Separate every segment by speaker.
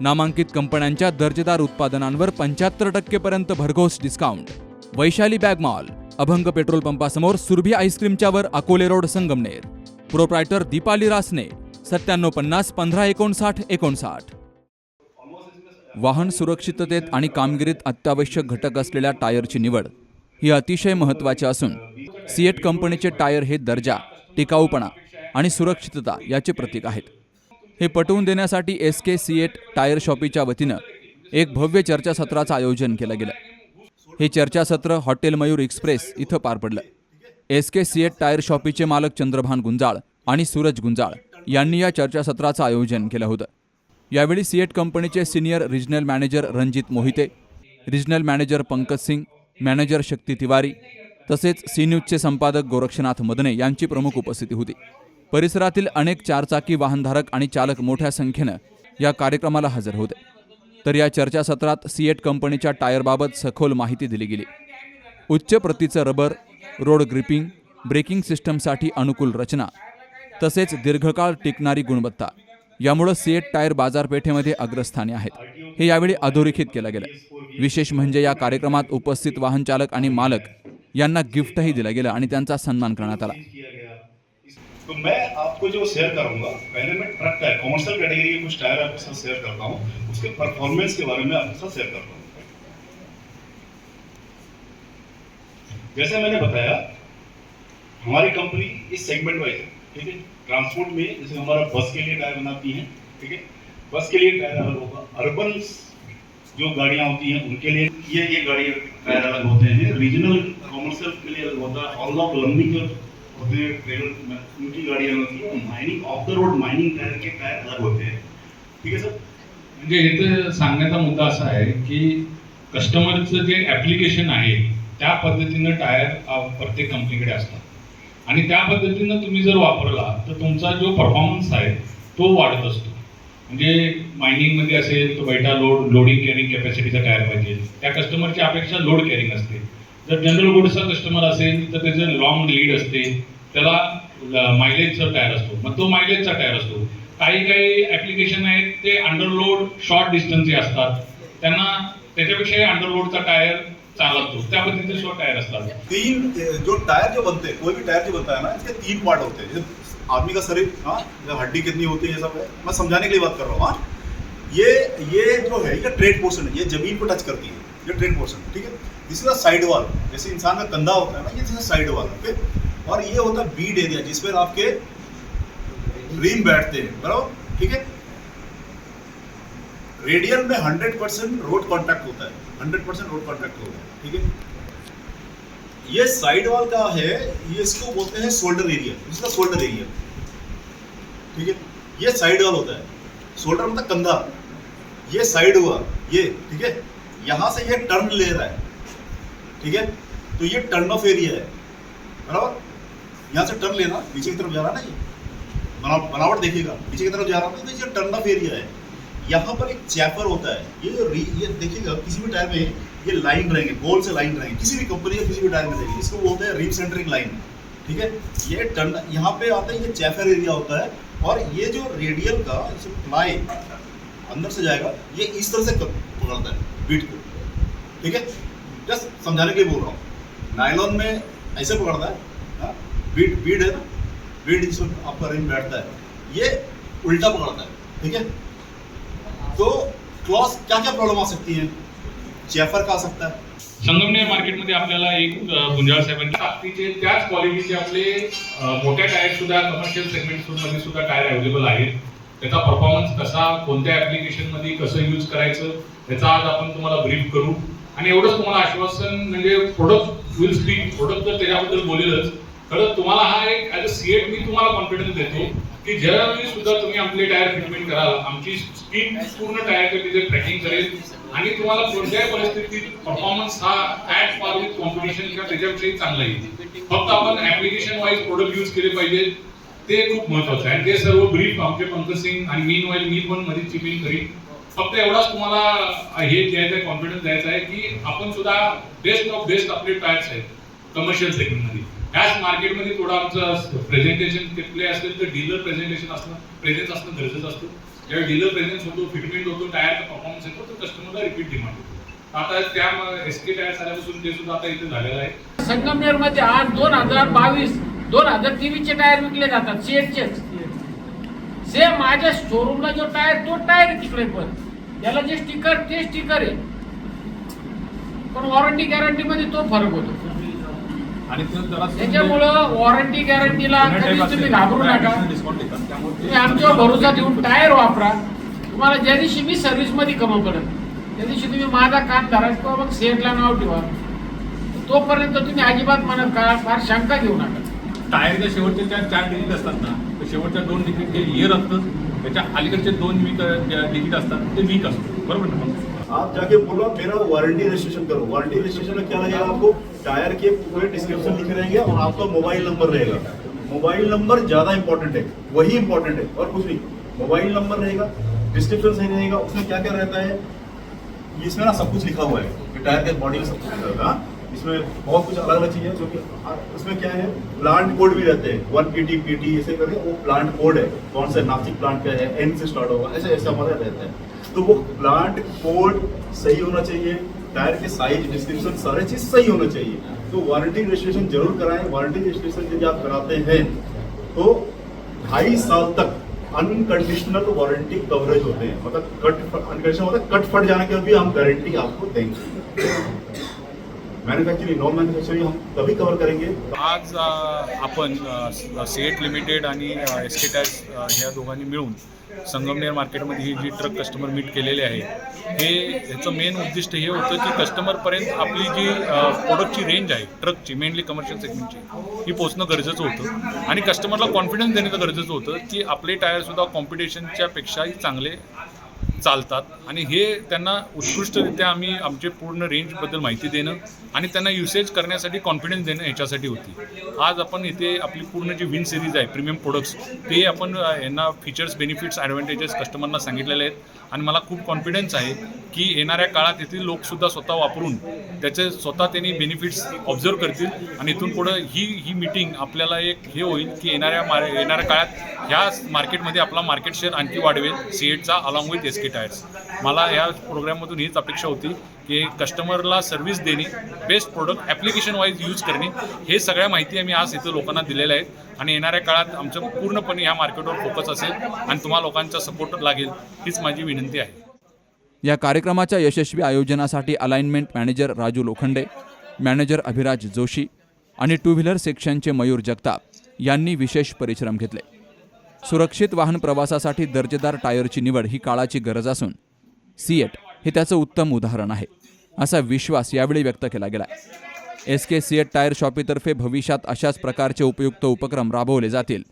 Speaker 1: नामांकित कंपन्यांच्या दर्जेदार उत्पादनांवर पंच्याहत्तर टक्केपर्यंत भरघोस discount Vaishali bag mall Abhang petrol पंपासमोर Surabhi आईस्क्रीमच्यावर अकोले रोड संगमनेर. प्रोप्रायटर दीपाली रासने सत्त्याण्णव पन्नास पंधरा एकोणसाठ एकोणसाठ. वाहन सुरक्षिततेत आणि कामगिरीत अत्यावश्यक घटक असलेल्या टायरची निवड ही अतिशय महत्त्वाची असून सिएट कंपनीचे टायर हे दर्जा टिकाऊपणा आणि सुरक्षितता याचे प्रतीक आहेत. हे पटवून देण्यासाठी एस के सिएट टायर शॉपीच्या वतीनं एक भव्य चर्चासत्राचं आयोजन केलं गेलं. हे चर्चासत्र हॉटेल मयूर एक्सप्रेस इथं पार पडलं. एस के सिएट टायर शॉपीचे मालक चंद्रभान गुंजाळ आणि सूरज गुंजाळ यांनी या चर्चासत्राचं आयोजन केलं होतं. यावेळी सीएट कंपनीचे senior regional manager Ranjit Mohite regional manager Pankaj Singh manager Shakti Tiwari तसेच सी न्यूजचे संपादक गोरक्षनाथ मदने यांची प्रमुख उपस्थिती होती. परिसरातील अनेक चारचाकी वाहनधारक आणि चालक मोठ्या संख्येनं या कार्यक्रमाला हजर होते. तर या चर्चासत्रात सिएट कंपनीच्या टायरबाबत सखोल माहिती दिली गेली. उच्च प्रतीचं रबर रोड ग्रिपिंग ब्रेकिंग सिस्टमसाठी अनुकूल रचना तसेच दीर्घकाळ टिकणारी गुणवत्ता यामुळं सिएट टायर बाजारपेठेमध्ये अग्रस्थानी आहेत. हे यावेळी अधोरेखित केलं गेलं. विशेष म्हणजे या कार्यक्रमात उपस्थित वाहन चालक आणि मालक यांना गिफ्टही दिलं गेलं आणि त्यांचा सन्मान करण्यात आला.
Speaker 2: तो मैं आपको जो शेयर करूँगा, पहले मैं ट्रक टायर कॉमर्शियल कैटेगरी के कुछ टायर आपके साथ शेयर करता हूँ, उसके परफॉर्मेंस के बारे में आपके साथ शेयर करता हूँ जैसे मैंने बताया, हमारी कंपनी इस सेगमेंट वाइज है, ठीक है? ट्रांसपोर्ट में, जैसे हमारा बस के लिए टायर बनाती है, ठीक है? बस के लिए टायर अलग होगा अर्बन जो गाड़ियाँ होती हैं, उनके लिए ये ये गाड़ी टायर अलग होते हैं रीजनल कॉमर्शियल के लिए अलग होता है ऑल ऑफ़ लंबी जो होते उनकी गाड़ियाँ होती हैं mining off the road mining tyre K tyre अलग होते हैं। ठीक है सर?
Speaker 3: म्हणजे इथे सांगण्याचा मुद्दा असा आहे की कस्टमरचं जे ॲप्लिकेशन आहे त्या पद्धतीनं टायर प्रत्येक कंपनीकडे असतात. आणि त्या पद्धतीनं तुम्ही जर वापरला तर तुमचा जो परफॉर्मन्स आहे तो वाढत असतो. म्हणजे मायनिंगमध्ये असेल तर बैठा लोड लोडिंग कॅरिंग कॅपॅसिटीचा टायर पाहिजे. त्या कस्टमरची अपेक्षा लोड कॅरिंग असते. जर जनरल गुड्सचा कस्टमर असेल तर त्याचं लॉंग लीड असते त्याला मायलेजचा टायर असतो. मग तो मायलेजचा टायर असतो. काही काही ॲप्लिकेशन आहेत ते अंडरलोड शॉर्ट डिस्टन्सचे असतात. त्यांना त्याच्यापेक्षाही अंडरलोडचा टायर चालतो. त्या पद्धतीचे शॉर्ट टायर असतात.
Speaker 4: तीन जो टायर जो बनते कोई भी टायर जो बनता है ना इसके तीन पार्ट होते. हैं आदमी का शरीर हाँ हड्डी कितनी होती है ये सब है। मैं समझाने के लिए बात कर रहा हूँ हाँ। ये ये जो है ये ट्रेड पोर्शन है ये जमीन को टच करती है। ये ट्रेड पोर्शन ठीक है? दिस इज़ साइड वॉल जैसे इंसान का कंधा होता है ना, ये जैसे साइड वॉल ओके और ये होता है बीड एरिया जिसमें आपके रिम बैठते हैं, बराबर? ठीक है? रेडियल में हंड्रेड परसेंट रोड कॉन्टैक्ट होता है. हंड्रेड परसेंट रोड कॉन्टैक्ट होता है, ठीक है? ये साइड वॉल का है, ये इसको बोलते हैं शोल्डर एरिया इसका शोल्डर एरिया ठीक है? ये साइड वॉल होता है. शोल्डर मतलब कंधा. ये साइड हुआ, ये, ठीक है? यहाँ से ये टर्न ले रहा है। ठीक है? तो ये टर्न ऑफ़ एरिया है। बराबर? यहाँ से टर्न लेना, पीछे की तरफ़ जा रहा ना ये। बना बनावट देखिएगा, पीछे की तरफ़ जा रहा है तो ये टर्न ऑफ़ एरिया है। यहाँ पर एक चैपर होता है। ये री ये देखिएगा, किसी भी टायर में ये लाइन रहेंगे गोल से लाइन रहेंगे। किसी भी कंपनी का किसी भी टायर में रहेंगे, इसको बोलते हैं रिम सेंटरिंग लाइन ठीक है? ये टर्न यहाँ पे आता है, ये चैफर एरिया होता है। और ये जो रेडियल का प्लाई अंदर से जाएगा, ये इस तरह से पकड़ता है। बीट को ठीक है? जस्ट समझाने के लिए बोल रहा हूँ। नायलॉन में ऐसे पकड़ता है हाँ? बीट बीट है ना? बीट जिसमें आपका रिंग बैठता है। ये उल्टा पकड़ता है, ठीक है? तो क्लॉस क्या क्या प्रॉब्लम आ सकती है? चैफर का आ सकता है?
Speaker 3: संगमनेर मार्केटमध्ये आपल्याला एक गुंजाळ साहेबांच्या ताकदीचे त्याच क्वालिटीचे आपले मोठ्या टायर सुद्धा कमर्शियल सेगमेंट मध्ये सुद्धा टायर अवेलेबल आहेत? त्याचा परफॉर्मन्स कसा कोणत्या ऍप्लिकेशनमध्ये कसं यूज करायचं त्याचा आज आपण तुम्हाला ब्रीफ करू. आणि एवढंच तुम्हाला आश्वासन म्हणजे प्रोडक्ट विल स्पीक प्रोडक्ट तर त्याच्याबद्दल बोलेलच. खरं तुम्हाला हा एक ऍज अ सीएट मी तुम्हाला कॉन्फिडन्स देतो की की ज्यावेळी सुद्धा तुम्ही आपले टायर फिटमेंट कराल आमची टीम पूर्ण टायरचं तिथे ट्रॅकिंग करेल. आणि तुम्हाला कोणत्याही परिस्थितीत परफॉर्मन्स हा ऍट फार विथ कॉम्पिटिशन किंवा त्याच्याविषयी चांगला येईल. फक्त आपण ऍप्लिकेशन वाईज प्रोडक्ट यूज केले पाहिजे ते खूप महत्वाचं आहे. आणि ते सर्व ब्रीफ आमचे पंकज सिंग आणि मीन वाईल मी पण मध्ये चिपिंग करीन. फक्त एवढाच तुम्हाला हे द्यायचं आहे कॉन्फिडन्स द्यायचा आहे की आपण सुद्धा बेस्ट ऑफ बेस्ट आपले टायर्स आहेत कमर्शियल सेगमेंटमध्ये ह्याच मार्केटमध्ये थोडं आमचं प्रेझेंटेशन तिथले असेल तर डीलर प्रेझेंटेशन असणं प्रेझेन्स असणं गरजेचं असतं. ज्यावेळी डीलर प्रेझेन्स होतो फिटमेंट होतो टायरचा परफॉर्मन्स येतो तर कस्टमरला रिपीट डिमांड होतो आता त्या एस के टायर आल्यापासून ते सुद्धा आता इथे झालेलं आहे.
Speaker 5: संगमनेरमध्ये आज दोन हजार बावीस दोन हजार तेवीस चे टायर विकले जातात सीएटचेच सेम माझ्या शोरूमला जो टायर तो टायर तिकडे पण. याला जे स्टिकर ते स्टिकर आहे. पण वॉरंटी गॅरंटी मध्ये तो फरक होतो.
Speaker 6: आणि
Speaker 5: त्याच्यामुळं वॉरंटी गॅरंटीला कधीच तुम्ही घाबरू नका. तुम्ही आमच्यावर भरोसा देऊन टायर वापरा. तुम्हाला ज्या दिवशी मी सर्व्हिसमध्ये कमी पडेल त्या दिवशी तुम्ही माझा कान धरा किंवा मग सेटला नाव ठेवा. तोपर्यंत तुम्ही अजिबात म्हणत का फार शंका घेऊ नका.
Speaker 6: टायरच्या शेवटच्या त्या चार डिजिट असतात ना, तर शेवटच्या दोन डिजिट जे इयर असतं त्याच्या अलीकडचे दोन वीक डिजिट असतात, ते वीक असतं बरोबर ना?
Speaker 4: आप जाके बोलो, मेरा वारंटी रजिस्ट्रेशन करो. वारंटी रजिस्ट्रेशन में क्या लगेगा आपको? टायर के पूरे डिस्क्रिप्शन लिखे रहेंगे और आपका मोबाइल नंबर रहेगा। मोबाइल नंबर ज़्यादा इंपॉर्टेंट है, वही इंपॉर्टेंट है, और कुछ नहीं। मोबाइल नंबर रहेगा डिस्क्रिप्शन सही रहेगा, उसमें क्या क्या रहता है? इसमें ना सब कुछ लिखा हुआ है टायर के बॉडी में सब कुछ रहता है हाँ? इसमें बहुत कुछ अलग अलग चीज़ें जो कि उसमें क्या है प्लांट कोड भी रहते हैं। One P T P T ऐसे करके वो प्लांट कोड है। कौन सा नासिक प्लांट का है एन से स्टार्ट होगा, ऐसे ऐसे हमारा रहता है। तो वो प्लांट कोड सही होना चाहिए। टायर के साइज़ डिस्क्रिप्शन सारे चीज़ सही होना चाहिए। तो वारंटी रजिस्ट्रेशन ज़रूर कराएँ। वारंटी रजिस्ट्रेशन यदि आप कराते हैं तो ढाई साल तक अनकंडीशनल वारंटी कवरेज होते हैं। मतलब कट अनकंडीशनल मतलब कट फट जाने के भी हम गारंटी आपको देंगे। मॅन्युफॅक्चरिंग नॉन मॅन्युफॅक्चरिंग हम तभी करेंगे.
Speaker 7: आज आपण सेट लिमिटेड आणि एस के टॅक्स या ह्या दोघांनी मिळून संगमनेर मार्केटमध्ये ही जी ट्रक कस्टमर मीट केलेले आहे हे ह्याचं मेन उद्दिष्ट हे होतं की कस्टमरपर्यंत आपली जी प्रोडक्टची रेंज आहे ट्रकची मेनली कमर्शियल सेगमेंटची ही पोचणं गरजेचं होतं. आणि कस्टमरला कॉन्फिडन्स देणं गरजेचं होतं की आपले टायरसुद्धा कॉम्पिटिशनच्या पेक्षाही चांगले चालतात. आणि हे त्यांना उत्कृष्टरित्या आम्ही आमचे पूर्ण रेंजबद्दल माहिती देणं आणि त्यांना युसेज करण्यासाठी कॉन्फिडन्स देणं ह्याच्यासाठी होती. आज आपण इथे आपली पूर्ण जी विन सिरीज आहे प्रीमियम प्रोडक्ट्स ते आपण यांना फीचर्स बेनिफिट्स ॲडव्हान्टेजेस कस्टमरना सांगितलेले आहेत. आणि मला खूप कॉन्फिडन्स आहे की येणाऱ्या काळात येथील लोकसुद्धा स्वतः वापरून त्याचे स्वतः त्यांनी बेनिफिट्स ऑब्झर्व करतील आणि इथून पुढं ही ही मीटिंग आपल्याला एक हे होईल की येणाऱ्या मार येणाऱ्या काळात ह्या मार्केटमध्ये आपला मार्केट शेअर आणखी वाढवेल C एटचा along with S K tyres मला या प्रोग्राममधून हीच अपेक्षा होती की कस्टमरला सर्व्हिस देणे best product application wise use करणे हे सगळ्या माहिती आम्ही आज इथं लोकांना दिलेल्या आहेत. आणि येणाऱ्या काळात आमचं पूर्णपणे ह्या मार्केटवर फोकस असेल आणि तुम्हाला लोकांचा सपोर्ट लागेल हीच माझी विनंती आहे.
Speaker 1: या कार्यक्रमाच्या यशस्वी आयोजनासाठी alignment manager Raju Lokhande manager Abhiraj Joshi आणि टू व्हीलर सेक्शनचे मयूर जगताप यांनी विशेष परिश्रम घेतले. सुरक्षित वाहन प्रवासासाठी दर्जेदार टायरची निवड ही काळाची गरज असून सीएट हे त्याचं उत्तम उदाहरण आहे असा विश्वास यावेळी व्यक्त केला गेला. एस के सीएट टायर शॉपीतर्फे भविष्यात अशाच प्रकारचे उपयुक्त उपक्रम राबवले जातील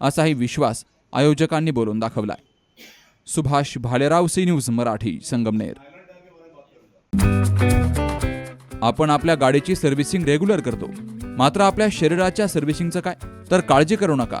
Speaker 1: असाही विश्वास आयोजकांनी बोलून दाखवलाय सुभाष भालेराव सी न्यूज मराठी संगमनेर. आपण आपल्या गाडीची सर्व्हिसिंग रेग्युलर करतो मात्र आपल्या शरीराच्या सर्व्हिसिंगचं काय? तर काळजी करू नका.